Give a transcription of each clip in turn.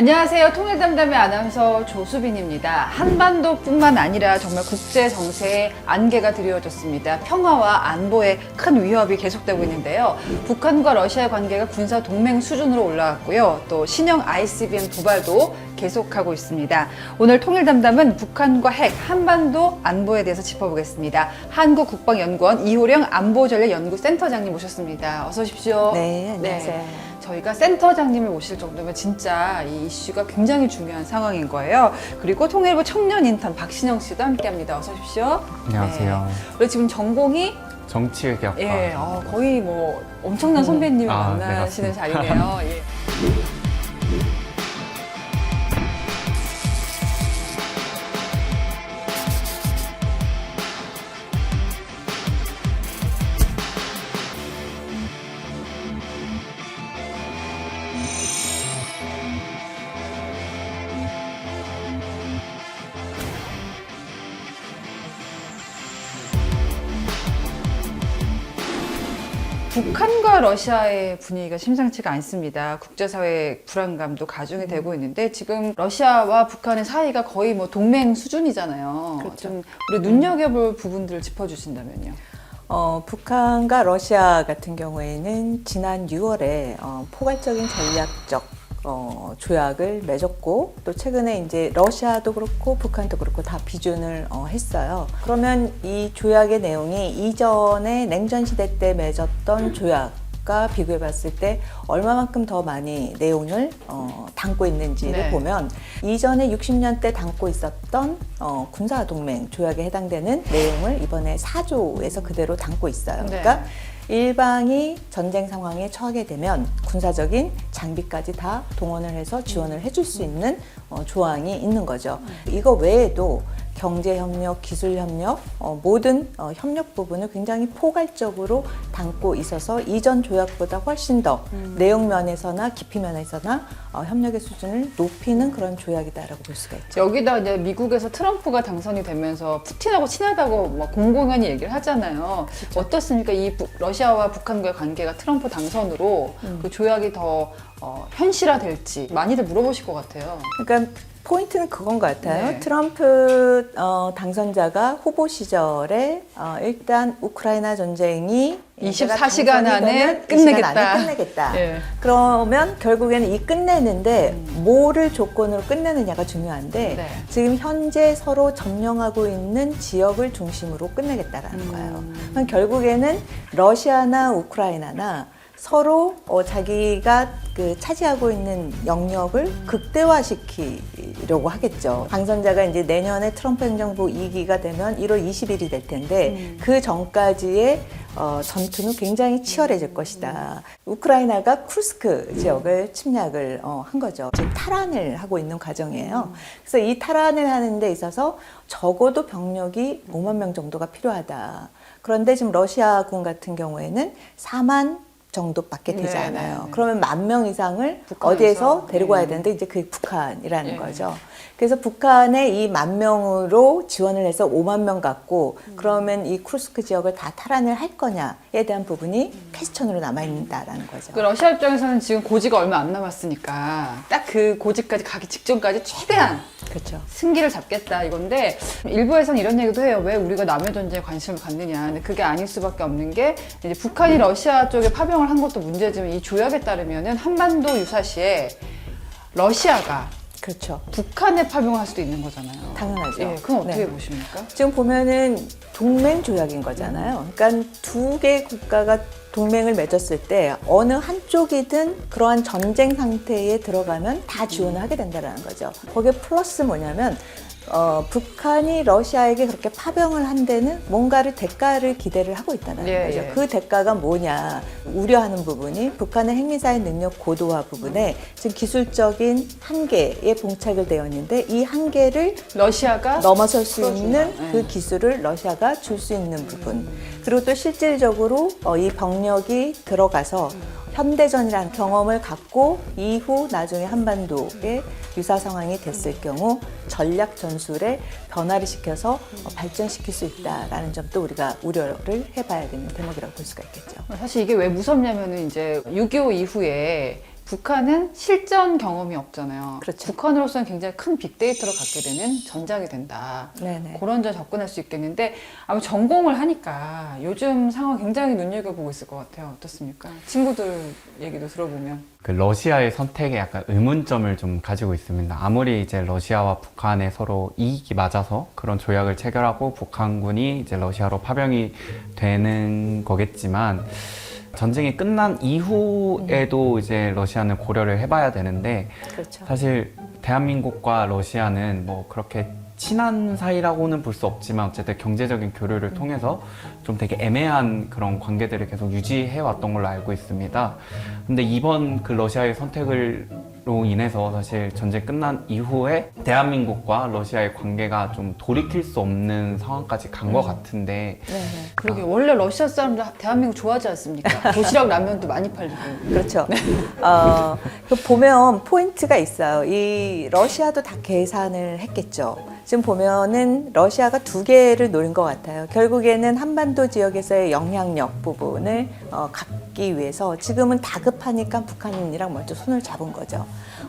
안녕하세요. 통일담담의 아나운서 조수빈입니다. 한반도뿐만 아니라 정말 국제 정세에 안개가 드리워졌습니다. 평화와 안보에 큰 위협이 계속되고 있는데요. 북한과 러시아의 관계가 군사 동맹 수준으로 올라갔고요. 또 신형 ICBM 도발도 계속하고 있습니다. 오늘 통일 담담은 북한과 핵, 한반도 안보에 대해서 짚어보겠습니다. 한국국방연구원 이호령 안보전략연구센터장님 모셨습니다. 어서 오십시오. 네, 안녕하세요. 저희가 센터장님을 모실 정도면 진짜 이 이슈가 굉장히 중요한 상황인 거예요. 그리고 통일부 청년 인턴 박신영 씨도 함께합니다. 어서 오십시오. 안녕하세요. 네. 우리 지금 전공이 정치외교학과. 예, 어, 거의 뭐 엄청난 선배님을 아, 네, 만나시는 맞습니다. 자리네요. 예. 북한과 러시아의 분위기가 심상치가 않습니다. 국제사회 불안감도 가중이 되고 있는데 지금 러시아와 북한의 사이가 거의 뭐 동맹 수준이잖아요. 그렇죠. 좀 우리 눈여겨볼 부분들을 짚어주신다면요. 어, 북한과 러시아 같은 경우에는 지난 6월에 어, 포괄적인 전략적 어, 조약을 맺었고 또 최근에 이제 러시아도 그렇고 북한도 그렇고 다 비준을 어, 했어요. 그러면 이 조약의 내용이 이전에 냉전 시대 때 맺었던 조약 과 비교해 봤을 때 얼마만큼 더 많이 내용을 어, 담고 있는지를 네. 보면 이전에 60년대 담고 있었던 어, 군사 동맹 조약에 해당되는 내용을 이번에 4조에서 그대로 담고 있어요. 네. 그러니까 일방이 전쟁 상황에 처하게 되면 군사적인 장비까지 다 동원을 해서 지원을 해줄 수 있는 어, 조항이 있는 거죠. 이거 외에도 경제 협력, 기술 협력, 어, 모든 어, 협력 부분을 굉장히 포괄적으로 담고 있어서 이전 조약보다 훨씬 더 내용 면에서나 깊이 면에서나 어, 협력의 수준을 높이는 그런 조약이다라고 볼 수가 있죠. 여기다 이제 미국에서 트럼프가 당선이 되면서 푸틴하고 친하다고 막 공공연히 얘기를 하잖아요. 어떻습니까? 이 부- 러시아와 북한과의 관계가 트럼프 당선으로 그 조약이 더 어, 현실화될지 많이들 물어보실 것 같아요. 그러니까 포인트는 그건 것 같아요. 네. 트럼프 어, 당선자가 후보 시절에 어, 일단 우크라이나 전쟁이 24시간 안에 끝내겠다. 안에 끝내겠다. 예. 그러면 결국에는 이 끝내는데 뭐를 조건으로 끝내느냐가 중요한데 네. 지금 현재 서로 점령하고 있는 지역을 중심으로 끝내겠다라는 음. 거예요. 결국에는 러시아나 우크라이나나 서로 어, 자기가 그 차지하고 있는 영역을 극대화시키려고 하겠죠. 당선자가 이제 내년에 트럼프 행정부 2기가 되면 1월 20일이 될 텐데 음. 그 전까지의 어, 전투는 굉장히 치열해질 것이다. 우크라이나가 쿠스크 지역을 침략을 어, 한 거죠. 지금 탈환을 하고 있는 과정이에요. 그래서 이 탈환을 하는 데 있어서 적어도 병력이 5만 명 정도가 필요하다. 그런데 지금 러시아군 같은 경우에는 4만 정도밖에 되지 네, 않아요. 네, 네. 그러면 만 명 이상을 북한에서? 어디에서 데리고 와야 예. 되는데 이제 그게 북한이라는 예. 거죠. 그래서 북한의 이만 명으로 지원을 해서 5만 명 갖고 그러면 이 쿠스크 지역을 다 탈환을 할 거냐에 대한 부분이 퀘스천으로 남아 있다라는 거죠. 그 러시아 입장에서는 지금 고지가 얼마 안 남았으니까 딱 그 고지까지 가기 직전까지 최대한 그렇죠. 승기를 잡겠다 이건데 일부에서는 이런 얘기도 해요. 왜 우리가 남의 전쟁에 관심을 갖느냐. 근데 그게 아닐 수밖에 없는 게 이제 북한이 러시아 쪽에 파병 을 한 것도 문제지만 이 조약에 따르면은 한반도 유사시에 러시아가 그렇죠. 북한에 파병할 수도 있는 거잖아요. 당연하죠. 예, 그건 어떻게 네. 보십니까? 지금 보면은 동맹 조약인 거잖아요. 그러니까 두 개의 국가가 동맹을 맺었을 때 어느 한쪽이든 그러한 전쟁 상태에 들어가면 다 지원을 하게 된다는 거죠. 거기에 플러스 뭐냐면 어, 북한이 러시아에게 그렇게 파병을 한 데는 뭔가를 대가를 기대를 하고 있다는 예, 거죠. 예. 그 대가가 뭐냐 우려하는 부분이 북한의 핵미사일 능력 고도화 부분에 지금 기술적인 한계에 봉착을 되었는데 이 한계를 러시아가 넘어설 수 풀어준다. 있는 네. 그 기술을 러시아가 줄 수 있는 부분. 그리고 또 실질적으로 어, 이 병력이 들어가서 현대전이라는 경험을 갖고 이후 나중에 한반도에 유사 상황이 됐을 경우 전략 전술에 변화를 시켜서 어, 발전시킬 수 있다라는 점도 우리가 우려를 해봐야 되는 대목이라고 볼 수가 있겠죠. 사실 이게 왜 무섭냐면은 이제 6.25 이후에 북한은 실전 경험이 없잖아요. 그렇죠. 북한으로서는 굉장히 큰 빅데이터를 갖게 되는 전장이 된다. 네네. 그런 점 접근할 수 있겠는데 아마 전공을 하니까 요즘 상황 굉장히 눈여겨보고 있을 것 같아요. 어떻습니까? 친구들 얘기도 들어보면 그 러시아의 선택에 약간 의문점을 좀 가지고 있습니다. 아무리 이제 러시아와 북한에 서로 이익이 맞아서 그런 조약을 체결하고 북한군이 이제 러시아로 파병이 되는 거겠지만 전쟁이 끝난 이후에도 이제 러시아는 고려를 해봐야 되는데 그렇죠. 사실 대한민국과 러시아는 뭐 그렇게 친한 사이라고는 볼 수 없지만 어쨌든 경제적인 교류를 통해서 좀 되게 애매한 그런 관계들을 계속 유지해 왔던 걸로 알고 있습니다. 근데 이번 그 러시아의 선택을 로 인해서 사실 전쟁 끝난 이후에 대한민국과 러시아의 관계가 좀 돌이킬 수 없는 상황까지 간 것 같은데 네 네. 그러게 원래 러시아 사람들 대한민국 좋아하지 않습니까? 도시락 라면도 많이 팔리고 그렇죠. 어, 그 보면 포인트가 있어요. 이 러시아도 다 계산을 했겠죠. 지금 보면은 러시아가 두 개를 노린 것 같아요. 결국에는 한반도 지역에서의 영향력 부분을 어, 갖기 위해서 지금은 다급하니까 북한이랑 먼저 손을 잡은 거죠.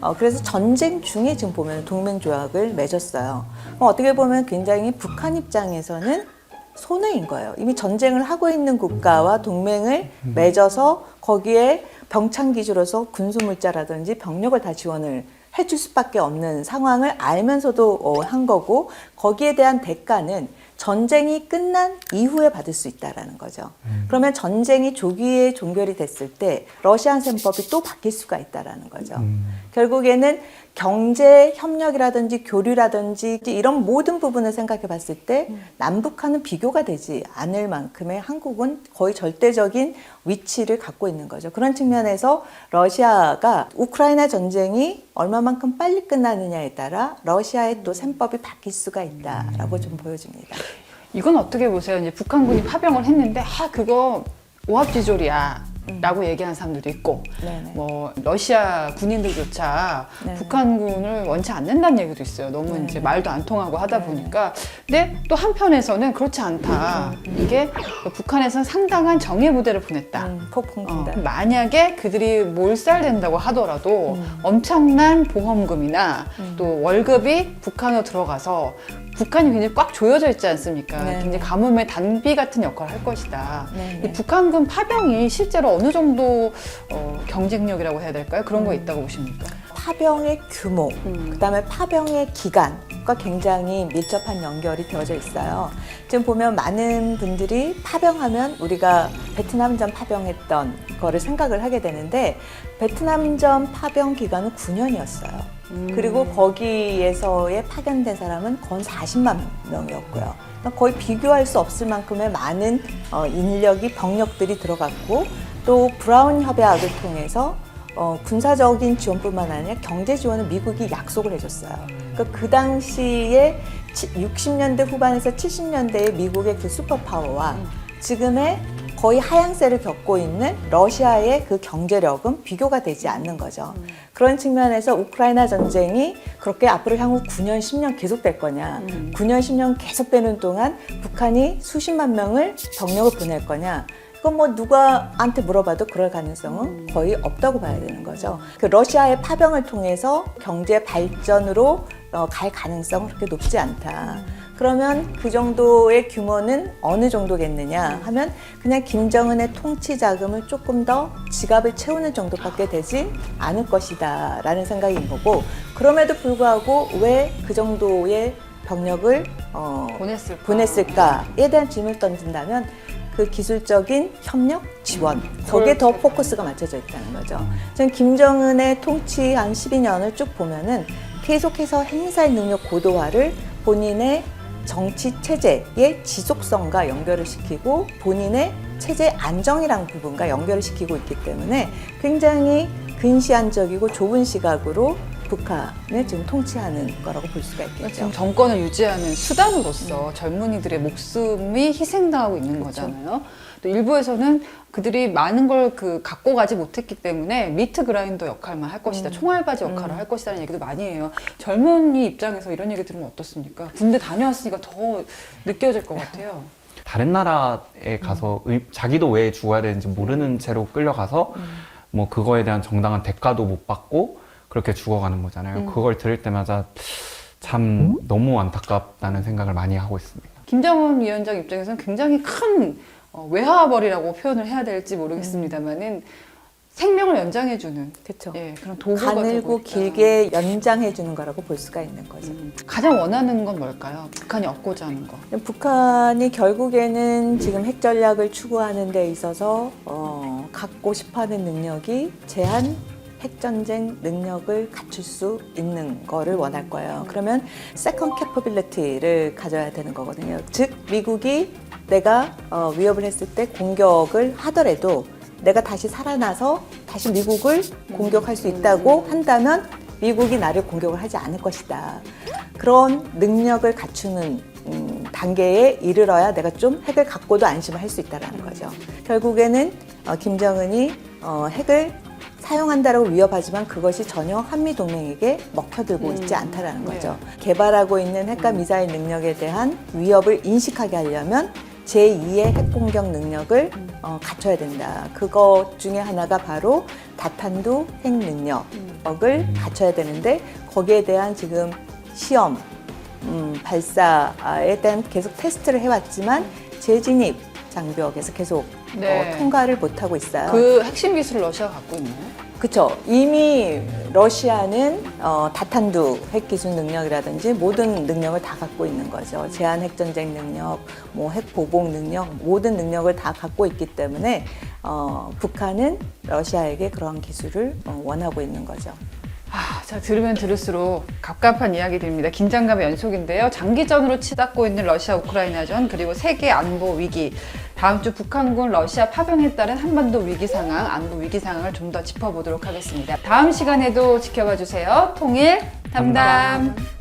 어, 그래서 전쟁 중에 지금 보면 동맹 조약을 맺었어요. 어, 어떻게 보면 굉장히 북한 입장에서는 손해인 거예요. 이미 전쟁을 하고 있는 국가와 동맹을 맺어서 거기에 병창 기지로서 군수 물자라든지 병력을 다 지원을 해줄 수밖에 없는 상황을 알면서도 어, 한 거고 거기에 대한 대가는 전쟁이 끝난 이후에 받을 수 있다라는 거죠. 그러면 전쟁이 조기에 종결이 됐을 때 러시안 셈법이 또 바뀔 수가 있다라는 거죠. 결국에는 경제 협력이라든지 교류라든지 이런 모든 부분을 생각해 봤을 때 남북한은 비교가 되지 않을 만큼의 한국은 거의 절대적인 위치를 갖고 있는 거죠. 그런 측면에서 러시아가 우크라이나 전쟁이 얼마만큼 빨리 끝나느냐에 따라 러시아의 또 셈법이 바뀔 수가 있다라고 좀 보여집니다. 이건 어떻게 보세요? 이제 북한군이 파병을 했는데 아 그거 오합지졸이야. 라고 얘기하는 사람들도 있고 네네. 뭐 러시아 군인들조차 네. 북한군을 원치 않는다는 얘기도 있어요. 너무 네. 이제 말도 안 통하고 하다 네. 보니까 근데 또 한편에서는 그렇지 않다. 이게 북한에서는 상당한 정예 부대를 보냈다. 음, 폭풍 어. 만약에 그들이 몰살된다고 하더라도 음. 엄청난 보험금이나 또 월급이 북한으로 들어가서 북한이 굉장히 꽉 조여져 있지 않습니까? 네. 굉장히 가뭄의 단비 같은 역할을 할 것이다. 네, 이 네. 북한군 파병이 실제로 어느 정도 어, 경쟁력이라고 해야 될까요? 그런 음. 거 있다고 보십니까? 파병의 규모, 음. 그다음에 파병의 기간 과 굉장히 밀접한 연결이 되어져 있어요. 지금 보면 많은 분들이 파병하면 우리가 베트남전 파병했던 거를 생각을 하게 되는데 베트남전 파병 기간은 9년이었어요. 음. 그리고 거기에서의 파견된 사람은 건 40만 명이었고요. 그러니까 거의 비교할 수 없을 만큼의 많은 어, 인력이 병력들이 들어갔고 또 브라운 협약을 통해서 어, 군사적인 지원뿐만 아니라 경제 지원을 미국이 약속을 해줬어요. 그러니까 그 당시에 60년대 후반에서 70년대의 미국의 그 슈퍼파워와 지금의 거의 하향세를 겪고 있는 러시아의 그 경제력은 비교가 되지 않는 거죠. 그런 측면에서 우크라이나 전쟁이 그렇게 앞으로 향후 9년, 10년 계속될 거냐. 음. 9년, 10년 계속되는 동안 북한이 수십만 명을 병력을 보낼 거냐. 그건 뭐 누가한테 물어봐도 그럴 가능성은 거의 없다고 봐야 되는 거죠. 그 러시아의 파병을 통해서 경제 발전으로 어, 갈 가능성은 그렇게 높지 않다. 그러면 그 정도의 규모는 어느 정도겠느냐 하면 그냥 김정은의 통치 자금을 조금 더 지갑을 채우는 정도밖에 되지 않을 것이다 라는 생각인 거고 그럼에도 불구하고 왜 그 정도의 병력을 어, 보냈을까? 보냈을까에 대한 질문을 던진다면 그 기술적인 협력 지원 거기에 더 포커스가 맞춰져 있다는 거죠. 지금 김정은의 통치 한 12년을 쭉 보면은 계속해서 행사의 능력 고도화를 본인의 정치 체제의 지속성과 연결을 시키고 본인의 체제 안정이라는 부분과 연결을 시키고 있기 때문에 굉장히 근시안적이고 좁은 시각으로 북한을 지금 통치하는 거라고 볼 수가 있겠죠. 지금 정권을 유지하는 수단으로서 젊은이들의 목숨이 희생당하고 있는 거잖아요. 또 일부에서는 그들이 많은 걸 그 갖고 가지 못했기 때문에 미트 그라인더 역할만 할 것이다, 총알바지 역할을 할 것이다는 얘기도 많이 해요. 젊은이 입장에서 이런 얘기 들으면 어떻습니까? 군대 다녀왔으니까 더 느껴질 것 같아요. 다른 나라에 가서 의- 자기도 왜 죽어야 되는지 모르는 채로 끌려가서 뭐 그거에 대한 정당한 대가도 못 받고 그렇게 죽어가는 거잖아요. 음. 그걸 들을 때마다 참 너무 안타깝다는 생각을 많이 하고 있습니다. 김정은 위원장 입장에서는 굉장히 큰 어, 외화벌이라고 표현을 해야 될지 모르겠습니다만은 생명을 연장해주는 그렇죠. 예, 그런 도구가 되고 가늘고. 길게 연장해 주는 거라고 볼 수가 있는 거죠. 음, 가장 원하는 건 뭘까요? 북한이 얻고자 하는 거. 북한이 결국에는 지금 핵 전략을 추구하는 데 있어서 어, 갖고 싶어하는 능력이 제한 핵 전쟁 능력을 갖출 수 있는 거를 원할 거예요. 그러면 세컨 캐퍼빌리티를 가져야 되는 거거든요. 즉 미국이 내가 어, 위협을 했을 때 공격을 하더라도 내가 다시 살아나서 다시 미국을 공격할 수 있다고 한다면 미국이 나를 공격을 하지 않을 것이다. 그런 능력을 갖추는 음, 단계에 이르러야 내가 좀 핵을 갖고도 안심을 할 수 있다는 거죠. 결국에는 어, 김정은이 어, 핵을 사용한다라고 위협하지만 그것이 전혀 한미 동맹에게 먹혀들고 있지 음, 않다라는 네. 거죠. 개발하고 있는 핵과 미사일 능력에 대한 위협을 인식하게 하려면 제2의 핵 공격 능력을 어, 갖춰야 된다. 그것 중에 하나가 바로 다탄두 핵 능력을 갖춰야 되는데 거기에 대한 지금 시험, 음, 발사에 대한 계속 테스트를 해왔지만 재진입 장벽에서 계속 네. 어, 통과를 못하고 있어요. 그 핵심 기술 러시아가 갖고 있나요? 그렇죠. 이미 러시아는 어, 다탄두 핵 기술 능력이라든지 모든 능력을 다 갖고 있는 거죠. 제한 핵 전쟁 능력, 뭐 핵 보복 능력, 모든 능력을 다 갖고 있기 때문에 어, 북한은 러시아에게 그러한 기술을 어, 원하고 있는 거죠. 아, 자 들으면 들을수록 갑갑한 이야기들입니다. 긴장감의 연속인데요. 장기전으로 치닫고 있는 러시아 우크라이나전 그리고 세계 안보 위기. 다음 주 북한군 러시아 파병에 따른 한반도 위기 상황, 안보 위기 상황을 좀 더 짚어보도록 하겠습니다. 다음 시간에도 지켜봐 주세요. 통일 담담. 담담.